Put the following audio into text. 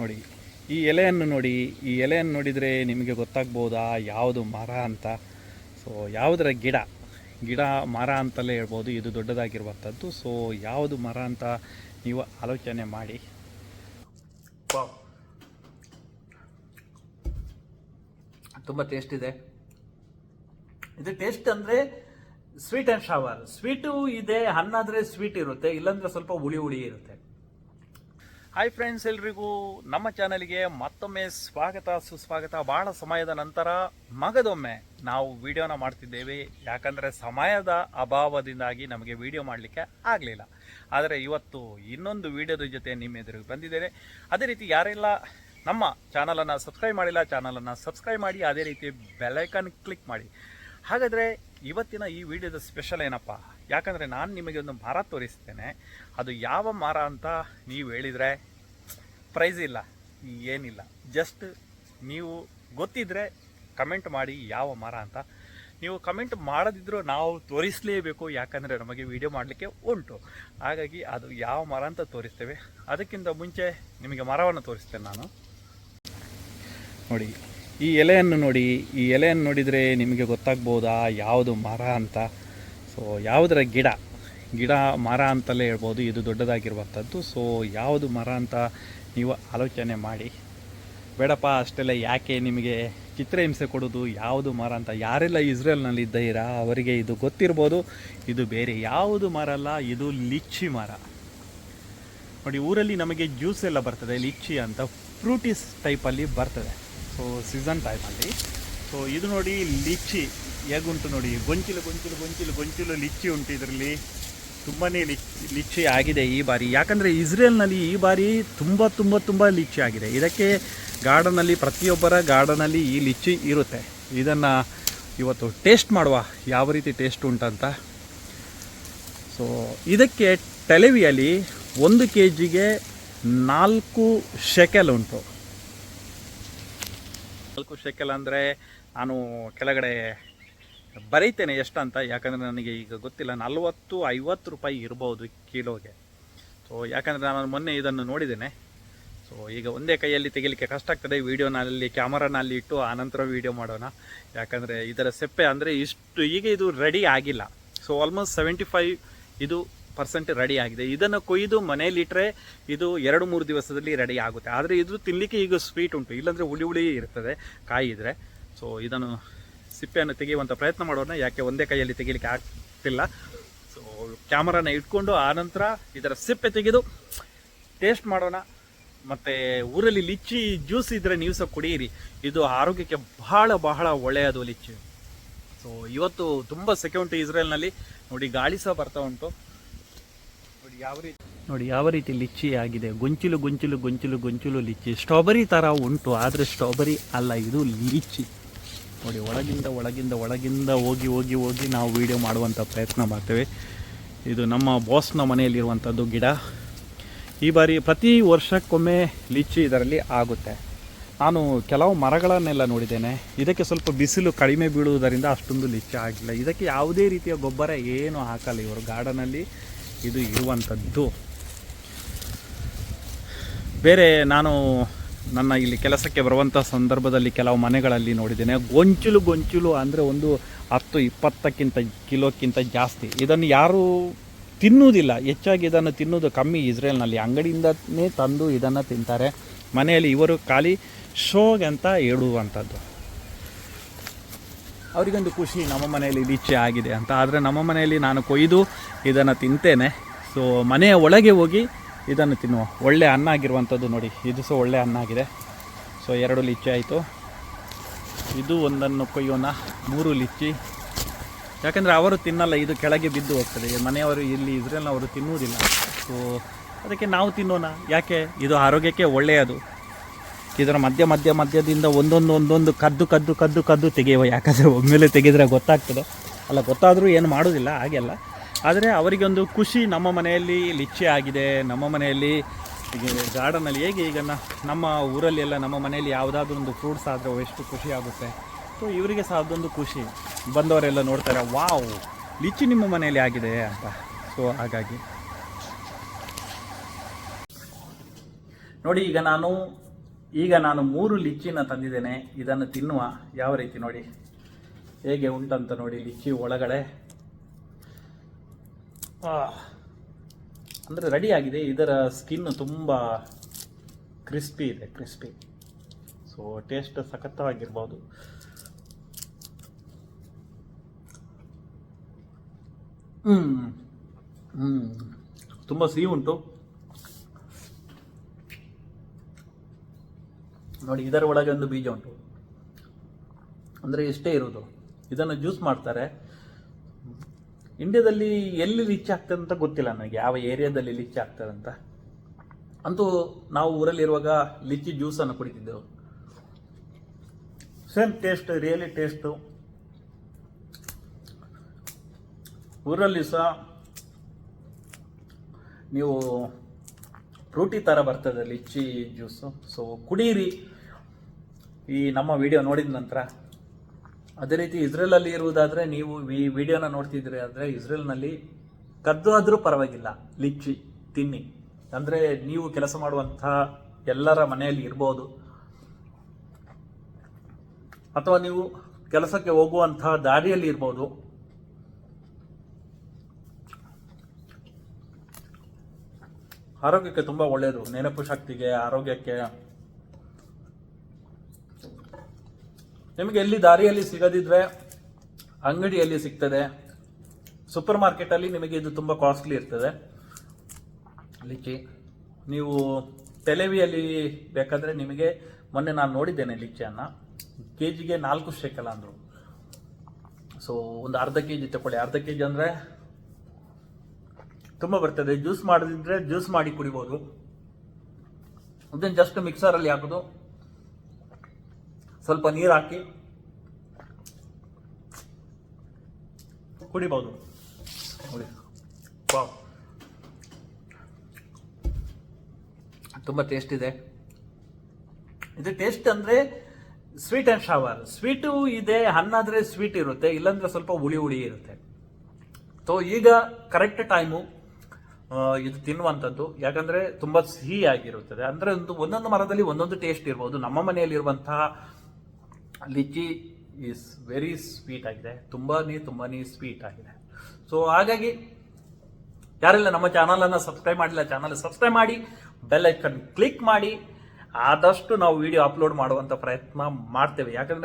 ನೋಡಿ, ಈ ಎಲೆಯನ್ನು ನೋಡಿ, ಈ ಎಲೆಯನ್ನು ನೋಡಿದರೆ ನಿಮಗೆ ಗೊತ್ತಾಗ್ಬೋದಾ? ಯಾವುದು ಮರ ಅಂತ? ಸೊ ಯಾವುದರ ಗಿಡ? ಗಿಡ, ಮರ ಅಂತಲೇ ಹೇಳ್ಬೋದು. ಇದು ದೊಡ್ಡದಾಗಿರುವಂಥದ್ದು. ಸೊ ಯಾವುದು ಮರ ಅಂತ ನೀವು ಆಲೋಚನೆ ಮಾಡಿ. ತುಂಬ ಟೇಸ್ಟ್ ಇದೆ. ಇದು ಟೇಸ್ಟ್ ಅಂದರೆ ಸ್ವೀಟ್ ಆ್ಯಂಡ್ ಶವರ್ ಸ್ವೀಟು ಇದೆ, ಹಣ್ಣಾದರೆ ಸ್ವೀಟ್ ಇರುತ್ತೆ, ಇಲ್ಲಾಂದರೆ ಸ್ವಲ್ಪ ಹುಳಿ ಹುಳಿ ಇರುತ್ತೆ. ಹಾಯ್ ಫ್ರೆಂಡ್ಸ್ ಎಲ್ರಿಗೂ ನಮ್ಮ ಚಾನಲ್ಗೆ ಮತ್ತೊಮ್ಮೆ ಸ್ವಾಗತ, ಸುಸ್ವಾಗತ. ಬಹಳ ಸಮಯದ ನಂತರ ಮಗದೊಮ್ಮೆ ನಾವು ವಿಡಿಯೋನ ಮಾಡ್ತಿದ್ದೇವೆ. ಯಾಕಂದರೆ ಸಮಯದ ಅಭಾವದಿಂದಾಗಿ ನಮಗೆ ವಿಡಿಯೋ ಮಾಡಲಿಕ್ಕೆ ಆಗಲಿಲ್ಲ. ಆದರೆ ಇವತ್ತು ಇನ್ನೊಂದು ವಿಡಿಯೋದ ಜೊತೆ ನಿಮ್ಮ ಎದುರಿಗೆ ಬಂದಿದ್ದೇನೆ. ಅದೇ ರೀತಿ ಯಾರೆಲ್ಲ ನಮ್ಮ ಚಾನಲನ್ನು ಸಬ್ಸ್ಕ್ರೈಬ್ ಮಾಡಿಲ್ಲ ಚಾನಲನ್ನು ಸಬ್ಸ್ಕ್ರೈಬ್ ಮಾಡಿ, ಅದೇ ರೀತಿ ಬೆಲೈಕನ್ ಕ್ಲಿಕ್ ಮಾಡಿ. ಹಾಗಾದರೆ ಇವತ್ತಿನ ಈ ವಿಡಿಯೋದ ಸ್ಪೆಷಲ್ ಏನಪ್ಪ? ಯಾಕಂದರೆ ನಾನು ನಿಮಗೆ ಒಂದು ಮರ ತೋರಿಸ್ತೇನೆ. ಅದು ಯಾವ ಮರ ಅಂತ ನೀವು ಹೇಳಿದರೆ ಪ್ರೈಸ್ ಇಲ್ಲ, ಏನಿಲ್ಲ. ಜಸ್ಟ್ ನೀವು ಗೊತ್ತಿದ್ದರೆ ಕಮೆಂಟ್ ಮಾಡಿ ಯಾವ ಮರ ಅಂತ. ನೀವು ಕಮೆಂಟ್ ಮಾಡದಿದ್ದರೂ ನಾವು ತೋರಿಸಲೇಬೇಕು, ಯಾಕಂದರೆ ನಮಗೆ ವಿಡಿಯೋ ಮಾಡಲಿಕ್ಕೆ ಉಂಟು. ಹಾಗಾಗಿ ಅದು ಯಾವ ಮರ ಅಂತ ತೋರಿಸ್ತೇವೆ. ಅದಕ್ಕಿಂತ ಮುಂಚೆ ನಿಮಗೆ ಮರವನ್ನು ತೋರಿಸ್ತೇನೆ ನಾನು. ನೋಡಿ, ಈ ಎಲೆಯನ್ನು ನೋಡಿ, ಈ ಎಲೆಯನ್ನು ನೋಡಿದರೆ ನಿಮಗೆ ಗೊತ್ತಾಗ್ಬೋದಾ, ಯಾವುದು ಮರ ಅಂತ. ಸೊ ಯಾವುದರ ಗಿಡ? ಗಿಡ, ಮರ ಅಂತಲೇ ಹೇಳ್ಬೋದು. ಇದು ದೊಡ್ಡದಾಗಿರುವಂಥದ್ದು. ಸೊ ಯಾವುದು ಮರ ಅಂತ ನೀವು ಆಲೋಚನೆ ಮಾಡಿ. ಬೇಡಪ್ಪ, ಅಷ್ಟೆಲ್ಲ ಯಾಕೆ ನಿಮಗೆ ಚಿತ್ರಹಿಂಸೆ ಕೊಡೋದು? ಯಾವುದು ಮರ ಅಂತ? ಯಾರೆಲ್ಲ ಇಸ್ರೇಲ್ನಲ್ಲಿ ಇದ್ದೀರಾ? ಅವರಿಗೆ ಇದು ಗೊತ್ತಿರ್ಬೋದು. ಇದು ಬೇರೆ ಯಾವುದು ಮರ ಅಲ್ಲ? ಇದು ಲಿಚ್ಚಿ ಮರ. ನೋಡಿ, ಊರಲ್ಲಿ ನಮಗೆ ಜ್ಯೂಸ್ ಎಲ್ಲ ಬರ್ತದೆ. ಲಿಚ್ಚಿ ಅಂತ ಫ್ರೂಟಿಸ್ ಟೈಪಲ್ಲಿ ಬರ್ತದೆ. ಸೊ ಸೀಸನ್ ಟೈಪಲ್ಲಿ. ಸೊ ಇದು ನೋಡಿ ಲಿಚ್ಚಿ. ಹೇಗುಂಟು ನೋಡಿ, ಗೊಂಚಿಲು ಗೊಂಚಿಲು ಗೊಂಚಿಲು ಗೊಂಚಿಲು ಲಿಚ್ಚಿ ಉಂಟು ಇದರಲ್ಲಿ. ತುಂಬಾ ಲಿಚ್ಚಿ ಆಗಿದೆ ಈ ಬಾರಿ. ಯಾಕಂದರೆ ಇಸ್ರೇಲ್ನಲ್ಲಿ ಈ ಬಾರಿ ತುಂಬ ತುಂಬ ತುಂಬ ಲಿಚ್ಚಿ ಆಗಿದೆ. ಇದಕ್ಕೆ ಗಾರ್ಡನಲ್ಲಿ ಪ್ರತಿಯೊಬ್ಬರ ಗಾರ್ಡನಲ್ಲಿ ಈ ಲಿಚ್ಚಿ ಇರುತ್ತೆ. ಇದನ್ನು ಇವತ್ತು ಟೇಸ್ಟ್ ಮಾಡುವ ಯಾವ ರೀತಿ ಟೇಸ್ಟ್ ಉಂಟಂತ. ಸೊ ಇದಕ್ಕೆ ಟೆಲೆವಿಯಲ್ಲಿ ಒಂದು ಕೆ ಜಿಗೆ ನಾಲ್ಕು ಶೆಕೆಲ್ ಉಂಟು. ನಾಲ್ಕು ಶೆಕೆಲ್ ಅಂದರೆ ನಾನು ಕೆಳಗಡೆ ಬರೀತೇನೆ ಎಷ್ಟಂತ? ಯಾಕಂದರೆ ನನಗೆ ಈಗ ಗೊತ್ತಿಲ್ಲ. ನಲ್ವತ್ತು, ಐವತ್ತು ರೂಪಾಯಿ ಇರ್ಬೋದು ಕಿಲೋಗೆ. ಸೊ ಯಾಕಂದರೆ ನಾನು ಮೊನ್ನೆ ಇದನ್ನು ನೋಡಿದ್ದೇನೆ. ಸೊ ಈಗ ಒಂದೇ ಕೈಯಲ್ಲಿ ತೆಗಿಲಿಕ್ಕೆ ಕಷ್ಟ ಆಗ್ತದೆ. ವೀಡಿಯೋನಲ್ಲಿ, ಕ್ಯಾಮರಾನಲ್ಲಿ ಇಟ್ಟು ಆನಂತರ ವೀಡಿಯೋ ಮಾಡೋಣ. ಯಾಕಂದರೆ ಇದರ ಸೆಪ್ಪೆ ಅಂದರೆ ಇಷ್ಟು, ಈಗ ಇದು ರೆಡಿ ಆಗಿಲ್ಲ. ಸೊ ಆಲ್ಮೋಸ್ಟ್ ಸೆವೆಂಟಿ ಫೈವ್ ಇದು ಪರ್ಸೆಂಟ್ ರೆಡಿ ಆಗಿದೆ. ಇದನ್ನು ಕೊಯ್ದು ಮನೆಯಲ್ಲಿಟ್ಟರೆ ಇದು ಎರಡು, ಮೂರು ದಿವಸದಲ್ಲಿ ರೆಡಿ ಆಗುತ್ತೆ. ಆದರೆ ಇದು ತಿನ್ನಲಿಕ್ಕೆ ಈಗ ಸ್ವೀಟ್ ಉಂಟು. ಇಲ್ಲಾಂದರೆ ಹುಳಿ ಹುಳಿ ಇರ್ತದೆ ಕಾಯಿ ಇದ್ರೆ ಸೊ ಇದನ್ನು ಸಿಪ್ಪೆಯನ್ನು ತೆಗೆಯುವಂಥ ಪ್ರಯತ್ನ ಮಾಡೋಣ ಯಾಕೆ ಒಂದೇ ಕೈಯಲ್ಲಿ ತೆಗಿಲಿಕ್ಕೆ ಆಗ್ತಿಲ್ಲ. ಸೊ ಕ್ಯಾಮರಾನ ಇಟ್ಕೊಂಡು ಆನಂತರ ಇದರ ಸಿಪ್ಪೆ ತೆಗೆದು ಟೇಸ್ಟ್ ಮಾಡೋಣ. ಮತ್ತು ಊರಲ್ಲಿ ಲಿಚ್ಚಿ ಜ್ಯೂಸ್ ಇದ್ದರೆ ನೀವು ಸಹ ಕುಡಿಯಿರಿ. ಇದು ಆರೋಗ್ಯಕ್ಕೆ ಬಹಳ ಬಹಳ ಒಳ್ಳೆಯದು ಲಿಚ್ಚಿ. ಸೊ ಇವತ್ತು ತುಂಬ ಸೆಕೆ ಉಂಟು ಇಸ್ರೇಲ್ನಲ್ಲಿ ನೋಡಿ ಗಾಳಿ ಸಹ ಬರ್ತಾ ಉಂಟು. ನೋಡಿ ಯಾವ ರೀತಿ ನೋಡಿ ಯಾವ ರೀತಿ ಲಿಚ್ಚಿ ಆಗಿದೆ. ಗೊಂಚಿಲು ಗೊಂಚಿಲು ಗೊಂಚಿಲು ಗೊಂಚಿಲು ಲಿಚ್ಚಿ. ಸ್ಟ್ರಾಬೆರಿ ಥರ ಉಂಟು, ಆದರೆ ಸ್ಟ್ರಾಬೆರಿ ಅಲ್ಲ, ಇದು ಲಿಚ್ಚಿ. ನೋಡಿ, ಒಳಗಿಂದ ಒಳಗಿಂದ ಒಳಗಿಂದ ಹೋಗಿ ಹೋಗಿ ಹೋಗಿ ನಾವು ವಿಡಿಯೋ ಮಾಡುವಂಥ ಪ್ರಯತ್ನ ಮಾಡ್ತೇವೆ. ಇದು ನಮ್ಮ ಬಾಸ್ನ ಮನೆಯಲ್ಲಿರುವಂಥದ್ದು ಗಿಡ. ಈ ಬಾರಿ ಪ್ರತಿ ವರ್ಷಕ್ಕೊಮ್ಮೆ ಲಿಚ್ಚಿ ಇದರಲ್ಲಿ ಆಗುತ್ತೆ. ನಾನು ಕೆಲವು ಮರಗಳನ್ನೆಲ್ಲ ನೋಡಿದ್ದೇನೆ. ಇದಕ್ಕೆ ಸ್ವಲ್ಪ ಬಿಸಿಲು ಕಡಿಮೆ ಬೀಳುವುದರಿಂದ ಅಷ್ಟೊಂದು ಲಿಚ್ಚಿ ಆಗಿಲ್ಲ. ಇದಕ್ಕೆ ಯಾವುದೇ ರೀತಿಯ ಗೊಬ್ಬರ ಏನು ಹಾಕಲ್ಲ. ಇವರು ಗಾರ್ಡನಲ್ಲಿ ಇದು ಇರುವಂಥದ್ದು ಬೇರೆ ನಾನು ನನ್ನ ಇಲ್ಲಿ ಕೆಲಸಕ್ಕೆ ಬರುವಂಥ ಸಂದರ್ಭದಲ್ಲಿ ಕೆಲವು ಮನೆಗಳಲ್ಲಿ ನೋಡಿದ್ದೇನೆ. ಗೊಂಚಲು ಗೊಂಚಲು ಅಂದರೆ ಒಂದು ಹತ್ತು, ಇಪ್ಪತ್ತಕ್ಕಿಂತ ಕಿಲೋಕ್ಕಿಂತ ಜಾಸ್ತಿ. ಇದನ್ನು ಯಾರೂ ತಿನ್ನುವುದಿಲ್ಲ. ಹೆಚ್ಚಾಗಿ ಇದನ್ನು ತಿನ್ನೋದು ಕಮ್ಮಿ ಇಸ್ರೇಲ್ನಲ್ಲಿ. ಅಂಗಡಿಯಿಂದನೇ ತಂದು ಇದನ್ನು ತಿಂತಾರೆ. ಮನೆಯಲ್ಲಿ ಇವರು ಖಾಲಿ ಶೋಗೆ ಅಂತ ಹೇಳುವಂಥದ್ದು. ಅವರಿಗೊಂದು ಖುಷಿ, ನಮ್ಮ ಮನೆಯಲ್ಲಿ ಇದಿಚ್ಛೆ ಆಗಿದೆ ಅಂತ. ಆದರೆ ನಮ್ಮ ಮನೆಯಲ್ಲಿ ನಾನು ಕೊಯ್ದು ಇದನ್ನು ತಿಂತೇನೆ. ಸೊ ಮನೆಯ ಒಳಗೆ ಹೋಗಿ ಇದನ್ನು ತಿನ್ನುವ. ಒಳ್ಳೆ ಅನ್ನ ಆಗಿರುವಂಥದ್ದು ನೋಡಿ. ಇದು ಸಹ ಒಳ್ಳೆ ಅನ್ನ ಆಗಿದೆ. ಸೊ ಎರಡು ಲಿಚ್ಚಿ ಆಯಿತು. ಇದು ಒಂದನ್ನು ಕೊಯ್ಯೋಣ. ಮೂರು ಲಿಚ್ಚಿ. ಯಾಕಂದರೆ ಅವರು ತಿನ್ನಲ್ಲ, ಇದು ಕೆಳಗೆ ಬಿದ್ದು ಹೋಗ್ತದೆ. ಮನೆಯವರು ಇಲ್ಲಿ ಇಸ್ರೇಲ್ನವರು ತಿನ್ನುವುದಿಲ್ಲ. ಸೊ ಅದಕ್ಕೆ ನಾವು ತಿನ್ನೋಣ. ಯಾಕೆ? ಇದು ಆರೋಗ್ಯಕ್ಕೆ ಒಳ್ಳೆಯದು. ಇದರ ಮಧ್ಯ ಮಧ್ಯ ಮಧ್ಯದಿಂದ ಒಂದೊಂದು ಒಂದೊಂದು ಕದ್ದು ಕದ್ದು ಕದ್ದು ಕದ್ದು ತೆಗೆಯುವ. ಯಾಕಂದರೆ ಒಮ್ಮೆಲೆ ತೆಗೆದರೆ ಗೊತ್ತಾಗ್ತದೆ. ಅಲ್ಲ, ಗೊತ್ತಾದರೂ ಏನು ಮಾಡೋದಿಲ್ಲ, ಹಾಗೆಲ್ಲ. ಆದರೆ ಅವರಿಗೊಂದು ಖುಷಿ ನಮ್ಮ ಮನೆಯಲ್ಲಿ ಲಿಚ್ಚಿ ಆಗಿದೆ. ನಮ್ಮ ಮನೆಯಲ್ಲಿ ಈಗ ಗಾರ್ಡನಲ್ಲಿ ಹೇಗೆ ಈಗ ನಮ್ಮ ಊರಲ್ಲಿ ಎಲ್ಲ ನಮ್ಮ ಮನೆಯಲ್ಲಿ ಯಾವುದಾದ್ರೂ ಒಂದು ಫ್ರೂಟ್ಸ್ ಆದರೆ ಎಷ್ಟು ಖುಷಿ ಆಗುತ್ತೆ. ಸೊ ಇವರಿಗೆ ಸಹ ಅದೊಂದು ಖುಷಿ. ಬಂದವರೆಲ್ಲ ನೋಡ್ತಾರೆ, ವಾವ್, ಲಿಚ್ಚಿ ನಿಮ್ಮ ಮನೆಯಲ್ಲಿ ಆಗಿದೆ ಅಂತ. ಸೊ ಹಾಗಾಗಿ. ನೋಡಿ, ಈಗ ನಾನು ಈಗ ನಾನು ಮೂರು ಲಿಚ್ಚಿನ ತಂದಿದ್ದೇನೆ. ಇದನ್ನು ತಿನ್ನುವ ಯಾವ ರೀತಿ ನೋಡಿ. ಹೇಗೆ ಉಂಟಂತ ನೋಡಿ, ಲಿಚ್ಚಿ ಒಳಗಡೆ. ಅಂದರೆ ರೆಡಿ ಆಗಿದೆ. ಇದರ ಸ್ಕಿನ್ ತುಂಬ ಕ್ರಿಸ್ಪಿ ಇದೆ ಕ್ರಿಸ್ಪಿ ಸೊ ಟೇಸ್ಟ್ ಸಖತ್ತವಾಗಿರ್ಬೋದು ಹ್ಞೂ ತುಂಬ ಸಿಹಿ ಉಂಟು. ನೋಡಿ, ಇದರ ಒಳಗೆ ಒಂದು ಬೀಜ ಉಂಟು. ಅಂದರೆ ಇಷ್ಟೇ ಇರೋದು ಇದನ್ನು ಜ್ಯೂಸ್ ಮಾಡ್ತಾರೆ. ಇಂಡಿಯಾದಲ್ಲಿ ಎಲ್ಲಿ ಲಿಚ್ ಆಗ್ತದೆ ಅಂತ ಗೊತ್ತಿಲ್ಲ ನನಗೆ. ಯಾವ ಏರಿಯಾದಲ್ಲಿ ಲಿಚ್ ಆಗ್ತದೆ ಅಂತ. ಅಂತೂ ನಾವು ಊರಲ್ಲಿರುವಾಗ ಲಿಚ್ಚಿ ಜ್ಯೂಸನ್ನು ಕುಡಿತಿದ್ದೆವು. ಸೇಮ್ ಟೇಸ್ಟ್ ರಿಯಲಿ ಟೇಸ್ಟು ಊರಲ್ಲಿ ಸಹ ನೀವು ಫ್ರೂಟಿ ಥರ ಬರ್ತದೆ ಲಿಚ್ಚಿ ಜ್ಯೂಸು. ಸೊ ಕುಡೀರಿ. ಈ ನಮ್ಮ ವಿಡಿಯೋ ನೋಡಿದ ನಂತರ ಅದೇ ರೀತಿ ಇಸ್ರೇಲಲ್ಲಿ ಇರುವುದಾದರೆ ನೀವು ಈ ವಿಡಿಯೋನ ನೋಡ್ತಿದ್ರಿ ಇಸ್ರೇಲ್ ಇಸ್ರೇಲ್ನಲ್ಲಿ ಕದ್ದು ಆದರೂ ಪರವಾಗಿಲ್ಲ, ಲಿಚ್ಚಿ, ತಿನ್ನಿ. ಅಂದರೆ ನೀವು ಕೆಲಸ ಮಾಡುವಂಥ ಎಲ್ಲರ ಮನೆಯಲ್ಲಿ ಇರ್ಬೋದು. ಅಥವಾ ನೀವು ಕೆಲಸಕ್ಕೆ ಹೋಗುವಂತಹ ದಾರಿಯಲ್ಲಿ ಇರ್ಬೋದು. ಆರೋಗ್ಯಕ್ಕೆ ತುಂಬ ಒಳ್ಳೆಯದು ನೆನಪು ಶಕ್ತಿಗೆ, ಆರೋಗ್ಯಕ್ಕೆ ನಿಮಗೆ ಎಲ್ಲಿ ದಾರಿಯಲ್ಲಿ ಸಿಗದಿದ್ರೆ, ಅಂಗಡಿಯಲ್ಲಿ ಸಿಗ್ತದೆ ಸೂಪರ್ ಮಾರ್ಕೆಟಲ್ಲಿ ನಿಮಗೆ ಇದು ತುಂಬ ಕಾಸ್ಟ್ಲಿ ಇರ್ತದೆ. ಲಿಚಿ ನೀವು ತೆಲೆವಿಯಲ್ಲಿ ಬೇಕಾದರೆ ನಿಮಗೆ, ಮೊನ್ನೆ ನಾನು ನೋಡಿದ್ದೇನೆ ಲಿಚ್ಚಿಯನ್ನು ಕೆ ಜಿಗೆ ನಾಲ್ಕು ಶೇಕಲ ಅಂದರು. ಸೊ ಒಂದು ಅರ್ಧ ಕೆ ಜಿ ತಗೊಳ್ಳಿ ಅರ್ಧ ಕೆ ಜಿ ಅಂದರೆ ತುಂಬ ಬರ್ತದೆ. ಜ್ಯೂಸ್ ಮಾಡದಿದ್ರೆ ಜ್ಯೂಸ್ ಮಾಡಿ ಕುಡಿಬೋದು. ಅದನ್ನು ಜಸ್ಟ್ ಮಿಕ್ಸರಲ್ಲಿ ಹಾಕೋದು. ಸ್ವಲ್ಪ ನೀರು ಹಾಕಿ ಕುಡಿಬೋದು. ನೋಡಿ. ವಾವ್. ತುಂಬ ಟೇಸ್ಟ್ ಇದೆ. ಇದು ಟೇಸ್ಟ್ ಅಂದರೆ ಸ್ವೀಟ್ ಆ್ಯಂಡ್ ಶಾವರ್ ಸ್ವೀಟು ಇದೆ ಹಣ್ಣಾದರೆ ಸ್ವೀಟ್ ಇರುತ್ತೆ, ಇಲ್ಲಾಂದ್ರೆ ಸ್ವಲ್ಪ ಹುಳಿ ಹುಳಿ ಇರುತ್ತೆ. ಸೊ ಈಗ ಕರೆಕ್ಟ್ ಟೈಮು ಇದು ತಿನ್ನುವಂಥದ್ದು. ಯಾಕಂದರೆ ತುಂಬ ಸಿಹಿಯಾಗಿರುತ್ತದೆ. ಅಂದರೆ ಒಂದು ಒಂದೊಂದು ಮರದಲ್ಲಿ ಒಂದೊಂದು ಟೇಸ್ಟ್ ಇರ್ಬೋದು. ನಮ್ಮ ಮನೆಯಲ್ಲಿರುವಂತಹ ಲಿಚ್ಚಿ ಈಸ್ ವೆರಿ ಸ್ವೀಟ್ ಆಗಿದೆ. ತುಂಬಾ ತುಂಬಾ ಸ್ವೀಟ್ ಆಗಿದೆ. ಸೊ ಹಾಗಾಗಿ ಯಾರೆಲ್ಲ, ನಮ್ಮ ಚಾನಲನ್ನು ಸಬ್ಸ್ಕ್ರೈಬ್ ಮಾಡಿಲ್ಲ ಚಾನಲ್ ಸಬ್ಸ್ಕ್ರೈಬ್ ಮಾಡಿ ಬೆಲ್ ಐಕನ್ ಕ್ಲಿಕ್ ಮಾಡಿ, ಆದಷ್ಟು ನಾವು ವಿಡಿಯೋ ಅಪ್ಲೋಡ್ ಮಾಡುವಂಥ ಪ್ರಯತ್ನ ಮಾಡ್ತೇವೆ. ಯಾಕಂದರೆ